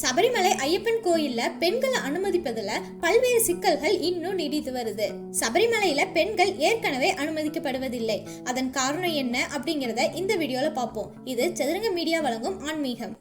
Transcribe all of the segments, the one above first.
சபரிமலை ஐயப்பன் கோயில்ல பெண்களை அனுமதிப்பதுல பல்வேறு சிக்கல்கள் இன்னும் நீடித்து வருது. சபரிமலையில பெண்கள் ஏற்கனவே அனுமதிக்கப்படுவதில்லை. அதன் காரணம் என்ன அப்படிங்கறத இந்த வீடியோல பார்ப்போம். இது சதுரங்க மீடியா வழங்கும் ஆன்மீகம்.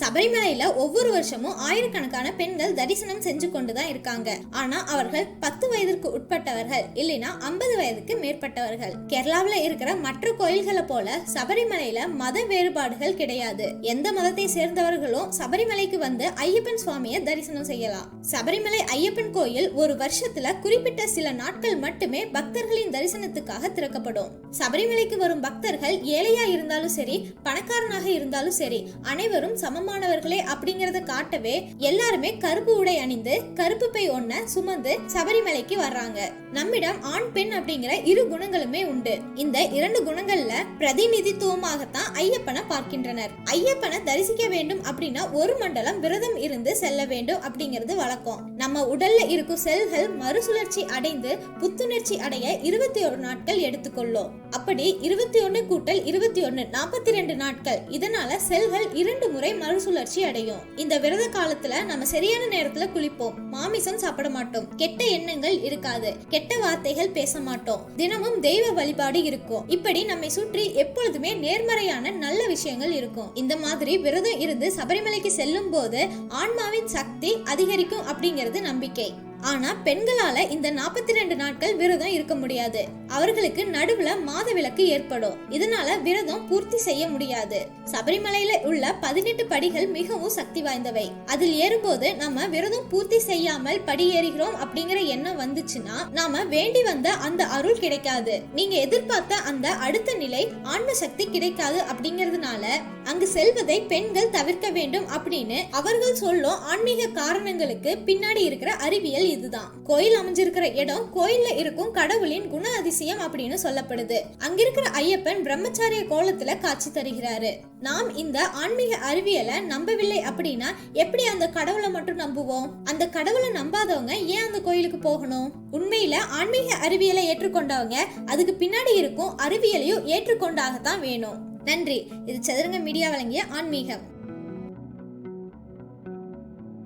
சபரிமலையில ஒவ்வொரு வருஷமும் ஆயிரக்கணக்கான பெண்கள் தரிசனம் செஞ்சு கொண்டுதான் இருக்காங்க. ஆனா அவர்கள் பத்து வயதிற்கு உட்பட்டவர்கள் இல்லைன்னா ஐம்பது வயதுக்கு மேற்பட்டவர்கள். கேரளாவில் இருக்கிற மற்ற கோயில்களை போல சபரிமலையில மத வேறுபாடுகள் கிடையாது. எந்த மதத்தை சேர்ந்தவர்களும் சபரிமலைக்கு வந்து ஐயப்பன் சுவாமியை தரிசனம் செய்யலாம். சபரிமலை ஐயப்பன் கோயில் ஒரு வருஷத்துல குறிப்பிட்ட சில நாட்கள் மட்டுமே பக்தர்களின் தரிசனத்துக்காக திறக்கப்படும். சபரிமலைக்கு வரும் பக்தர்கள் ஏழையா இருந்தாலும் சரி பணக்காரனாக இருந்தாலும் சரி அனைவரும் சமமானவர்களே அப்படிங்கறத காட்டவே எல்லாருமே கருப்பு உடை அணிந்து கருப்பு பை ஒன்ன சுமந்து சபரிமலைக்கு வர்றாங்க. நம்மிடம் ஆண் பெண் அப்படிங்கிற இரு குணங்களுமே உண்டு. இந்த இரண்டு குணங்கள்ல பிரதிநிதித்துவமாகத்தான் ஐயப்பனை பார்க்கின்றனர். ஐயப்பனை தரிசிக்க வேண்டும் அப்படின்னா ஒரு மண்டலம் விரதம் இருந்து செல்ல வேண்டும் அப்படிங்கிறது வழக்கம். நம்ம உடல்ல இருக்கும் செல்கள் மறுசுழற்சி அடைந்து புத்துணர்ச்சி அடைய இருபத்தி ஒரு நாட்கள் எடுத்துக்கொள்ளும். அப்படி இருபத்தி ஒன்று கூட்டல் இருபத்தி ஒன்று நாற்பத்தி ரெண்டு நாட்கள். இதனால செல்கள் இரண்டு முறை மறுசுழற்சி அடையும். இந்த விரத காலத்துல நம்ம சரியான நேரத்துல குளிப்போம். மாமிசம் சாப்பிட மாட்டோம். கெட்ட எண்ணங்கள் இருக்காது. கெட்ட வார்த்தைகள் பேச மாட்டோம். தினமும் தெய்வ வழிபாடு இருக்கும். இப்படி நம்மை சுற்றி எப்பொழுதுமே நேர்மறையான நல்ல விஷயங்கள் இருக்கும். இந்த மாதிரி விரதம் இருந்து சபரிமலைக்கு செல்லும் போது ஆன்மாவின் சக்தி அதிகரிக்கும் அப்படிங்கிறது நம்பிக்கை. ஆனா பெண்களால இந்த நாற்பத்தி ரெண்டு நாட்கள் விரதம் இருக்க முடியாது. அவர்களுக்கு நடுவுல மாத விளக்கு ஏற்படும். இதனால விரதம் பூர்த்தி செய்ய முடியாது. சபரிமலையில உள்ள பதினெட்டு படிகள் மிகவும் சக்தி வாய்ந்தவை. அதில் ஏறும்போது நம்ம விரதம் பூர்த்தி செய்யாமல் படியேறுகிறோம் அப்படிங்கிற எண்ணம் வந்துச்சுன்னா நாம வேண்டி வந்த அந்த அருள் கிடைக்காது. நீங்க எதிர்பார்த்த அந்த அடுத்த நிலை ஆன்ம சக்தி கிடைக்காது அப்படிங்கறதுனால அங்கு செல்வதை பெண்கள் தவிர்க்க வேண்டும் அப்படின்னு அவர்கள் சொல்லும் ஆன்மீக காரணங்களுக்கு பின்னாடி இருக்கிற அறிவியல் இதுதான். கோயில் அமைஞ்சிருக்கிற இடம் கோயில்ல இருக்கும் கடவுளின் குண அதிசயம் அப்படின்னு சொல்லப்படுது. அங்கிருக்கிற ஐயப்பன் பிரம்மச்சாரிய கோலத்துல காட்சி தருகிறாரு. நாம் இந்த ஆன்மீக அறிவியலை நம்பவில்லை அப்படின்னா எப்படி அந்த கடவுளை மட்டும் நம்புவோம்? அந்த கடவுளை நம்பாதவங்க ஏன் அந்த கோயிலுக்கு போகணும்? உண்மையில ஆன்மீக அறிவியலை ஏற்றுக்கொண்டவங்க அதுக்கு பின்னாடி இருக்கும் அறிவியலையும் ஏற்றுக்கொண்டாகத்தான் வேணும். நன்றி. இது சதுரங்க மீடியா வழங்கிய ஆன்மீகம்.